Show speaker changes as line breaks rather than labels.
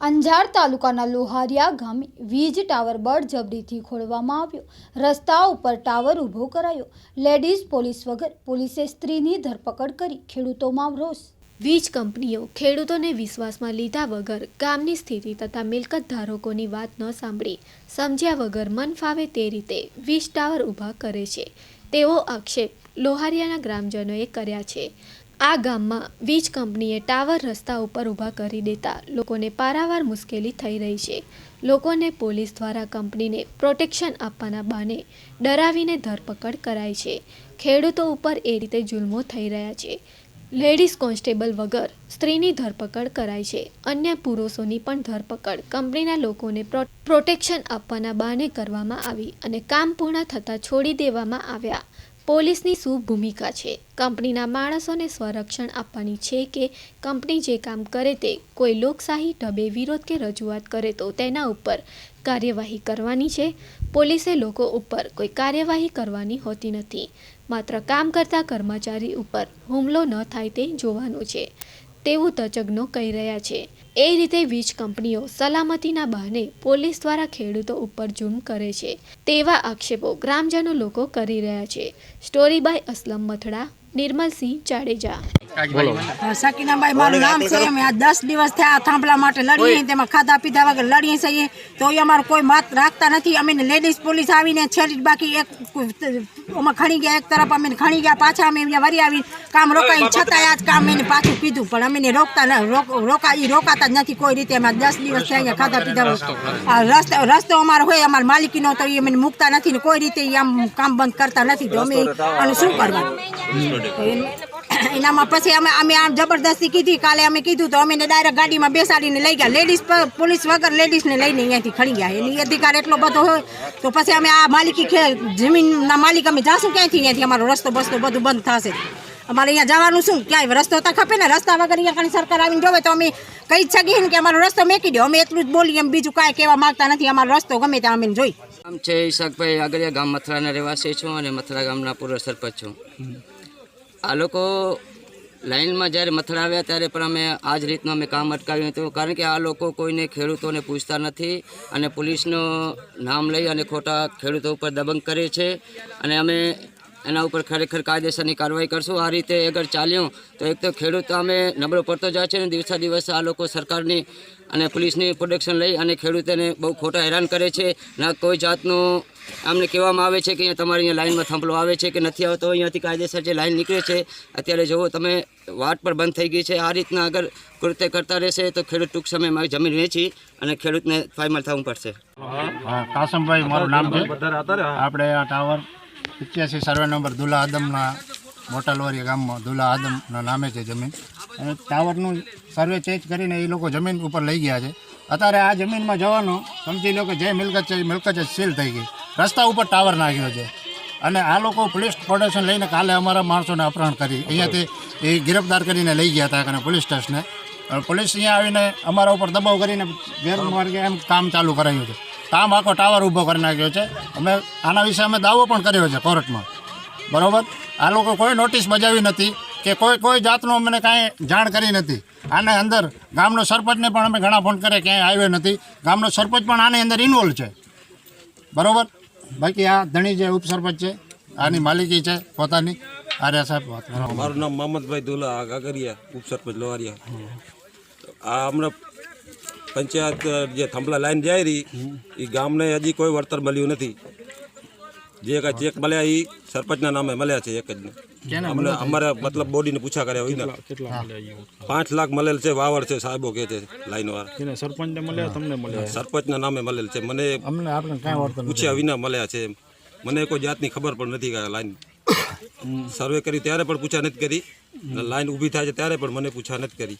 અંજાર તાલુકાના લોહારિયા ગામે વીજ ટાવર બળજબરીથી ખોલવામાં આવ્યો. રસ્તા ઉપર ટાવર ઊભો કરાયો. લેડીઝ પોલીસ વગર પોલીસે સ્ત્રીની ધરપકડ કરી ખેડૂતોમાં રોષ. વીજ કંપનીઓ ખેડૂતોને વિશ્વાસમાં લીધા વગર ગામની સ્થિતિ તથા મિલકત ધારકોની વાત ન સાંભળી, સમજ્યા વગર મન ફાવે તે રીતે વીજ ટાવર ઊભા કરે છે. તેવો આક્ષેપ લોહારિયાના ગ્રામજનોએ કર્યા છે. આ ગામમાં વીજ કંપનીએ ટાવર રસ્તા ઉપર ઊભા કરી દેતા લોકોને પારાવાર મુશ્કેલી થઈ રહી છે. લોકોને પોલીસ દ્વારા કંપનીને પ્રોટેક્શન આપવાના બહાને ડરાવીને ધરપકડ કરાઈ છે. ખેડૂતો ઉપર એ રીતે જુલ્મો થઈ રહ્યા છે. લેડીઝ કોન્સ્ટેબલ વગર સ્ત્રીની ધરપકડ કરાઈ છે. અન્ય પુરુષોની પણ ધરપકડ કંપનીના લોકોને પ્રોટેક્શન આપવાના બહાને કરવામાં આવી અને કામ પૂર્ણ થતાં છોડી દેવામાં આવ્યા. પોલીસની શું ભૂમિકા છે. કંપનીના માણસોને સ્વરક્ષણ આપવાની છે કે કંપની જે કામ કરે તે કોઈ લોકશાહી ઢબે વિરોધ કે રજૂઆત કરે તો તેના ઉપર કાર્યવાહી કરવાની છે. પોલીસે લોકો ઉપર કોઈ કાર્યવાહી કરવાની હોતી નથી. માત્ર કામ કરતા કર્મચારી ઉપર હુમલો ન થાય તે જોવાનું છે. તેવું તજજ્ઞો કહી રહ્યા છે. એ રીતે વીજ કંપનીઓ સલામતીના બહાને પોલીસ દ્વારા ખેડૂતો ઉપર જુમ કરે છે. તેવા આક્ષેપો ગ્રામજનો લોકો કરી રહ્યા છે. Story by Aslam Mathada Nirmalsinh Jadeja.
સકીનાભાઈ મારું નામ છે. અમે આ દસ દિવસ થયા આ થાંભલા માટે લડીએ તેમાં ખાધા પીધા વગર લડીએ છીએ. તો એ અમારું કોઈ માત રાખતા નથી. અમે લેડીઝ પોલીસ આવીને છેડી બાકી એક અમે ખણી ગયા એક તરફ અમે ખણી ગયા પાછા અમે અહીંયા વરી આવી કામ રોકાઈ છતાંય આજ કામ એને પાછું કીધું. પણ અમે રોકતા ન રોક- રોકા ઈ રોકાતા જ નથી કોઈ રીતે. અમારે દસ દિવસ થયા અહીંયા ખાધા પીધા રસ્તો રસ્તો અમારો હોય અમારી માલિકીનો તો એ મને મૂકતા નથી ને કોઈ રીતે આમ કામ બંધ કરતા નથી. તો અમે અને શું કરવાનું? એનામાં પછી અમે અમે આમ જબરદસ્તી કીધી કાલે અમે કીધું તો અમે ડાયરેક્ટ ગાડીમાં બેસાડીને લઈ ગયા. લેડીઝ પોલીસ વગર લેડીઝને લઈને અહીંયાથી ખડી ગયા. એની અધિકાર એટલો બધો હોય તો પછી અમે આ માલિકી ખે- જમીનના માલિક અમે જાશું ક્યાંથી? અહીંયાથી અમારો રસ્તો બસ્તો બધું બંધ થશે. અમારે અહીંયા જવાનું શું? ક્યાંય રસ્તો તો ખપે ને, રસ્તા વગર અહીંયા કાંઈ સરકાર આવીને જોવે તો અમે કહી જ શકીએ કે અમારો રસ્તો મેકી દો. અમે એટલું જ બોલીએ એમ બીજું કાંઈ કહેવા માગતા નથી. અમારો રસ્તો ગમે ત્યાં અમે જોઈ.
આમ છે ઈશાકભાઈ આગળિયા ગામ મથરાના રહેવાસી છું અને મથરા ગામના પૂર્વ સરપંચ છું. આ લોકો લાઈનમાં જ્યારે મથરા આવ્યા ત્યારે પણ અમે આ જ રીતનું અમે કામ અટકાવ્યું હતું. કારણ કે આ લોકો કોઈને ખેડૂતોને પૂછતા નથી અને પોલીસનું નામ લઈ અને ખોટા ખેડૂતો ઉપર દબંગ કરે છે. અને અમે એના ઉપર ખરેખર કાયદેસરની કાર્યવાહી કરશું. આ રીતે અગર ચાલ્યું તો એક તો ખેડૂત અમે નબળો પડતો જાય છે ને દિવસે દિવસ આ લોકો સરકારની અને પોલીસની પ્રોટેક્શન લઈ અને ખેડૂતોને બહુ ખોટા હેરાન કરે છે. ના કોઈ જાતનું અમને કહેવામાં આવે છે કે અહીંયા તમારે અહીંયા લાઈનમાં થાંભલો આવે છે કે નથી આવતો અહીંયાથી કાયદેસર જે લાઇન નીકળે છે અત્યારે જુઓ તમે વાટ પર બંધ થઈ ગઈ છે. આ રીતના અગર કૃત્ય કરતા રહેશે તો ખેડૂત ટૂંક સમયમાં જમીન વેચી અને ખેડૂતને ફાઇમલ થવું પડશે.
હા કાસમભાઈ મારું નામ છે. આપણે આ ટાવર પચ્યાસી સર્વે નંબર દુલા આદમના મોટા ગામમાં દુલા આદમના નામે છે જમીન. અને ટાવરનું સર્વે ચેન્જ કરીને એ લોકો જમીન ઉપર લઈ ગયા છે. અત્યારે આ જમીનમાં જવાનું સમજી લો કે જે મિલકત છે એ મિલકત જ સીલ થઈ ગઈ. રસ્તા ઉપર ટાવર નાખ્યો છે. અને આ લોકો પોલીસ પ્રોટેક્શન લઈને કાલે અમારા માણસોને અપહરણ કરી. અહીંયાથી એ ગિરફ્તાર કરીને લઈ ગયા હતા અને પોલીસ સ્ટેશને. પોલીસ અહીંયા આવીને અમારા ઉપર દબાવ કરીને ગેરમાર્ગે એમ કામ ચાલુ કરાયું છે. કામ આખો ટાવર ઊભો કરી નાખ્યો છે. અમે આના વિશે અમે દાવો પણ કર્યો છે કોર્ટમાં. બરાબર? આ લોકો કોઈ નોટિસ બજાવી નથી કે કોઈ કોઈ જાતનું અમને કાંઈ જાણ કરી નથી. આને અંદર ગામનો સરપંચને પણ અમે ઘણા ફોન કરે ક્યાંય આવ્યો નથી. ગામનો સરપંચ પણ આની અંદર ઇન્વોલ્વ છે. બરાબર? બાકી આ ધણી જે ઉપસરપંચ છે, આની માલિકી છે પોતાની. આર્યા સાહેબ, વાત
મારું નામ મોહમ્મદભાઈ દુલા કાગરિયા ઉપસરપંચ લોહારિયા. આ હમણાં પંચાયત જે થાંભલા લાઈન જાય રહી એ ગામને હજી કોઈ વળતર મળ્યું નથી. જે કાંઈ ચેક મળ્યા એ સરપંચના નામે મળ્યા છે એક જ. ને અમને અમારે મતલબ બોડીને પૂછા કર્યા હોય ને. પાંચ લાખ મળેલ છે વાવડ છે સાહેબો કે છે લાઈન વાળા
સરપંચને મળ્યા તમને મળ્યા
સરપંચના નામે મળેલ છે. મને
અમને આપણે કાંઈ વર્તન
પૂછ્યા વિના મળ્યા છે મને કોઈ જાતની ખબર પણ નથી કે લાઈન સર્વે કરી ત્યારે પણ પૂછા નથી કરી. લાઈન ઊભી થાય છે ત્યારે પણ મને પૂછા નથી કરી.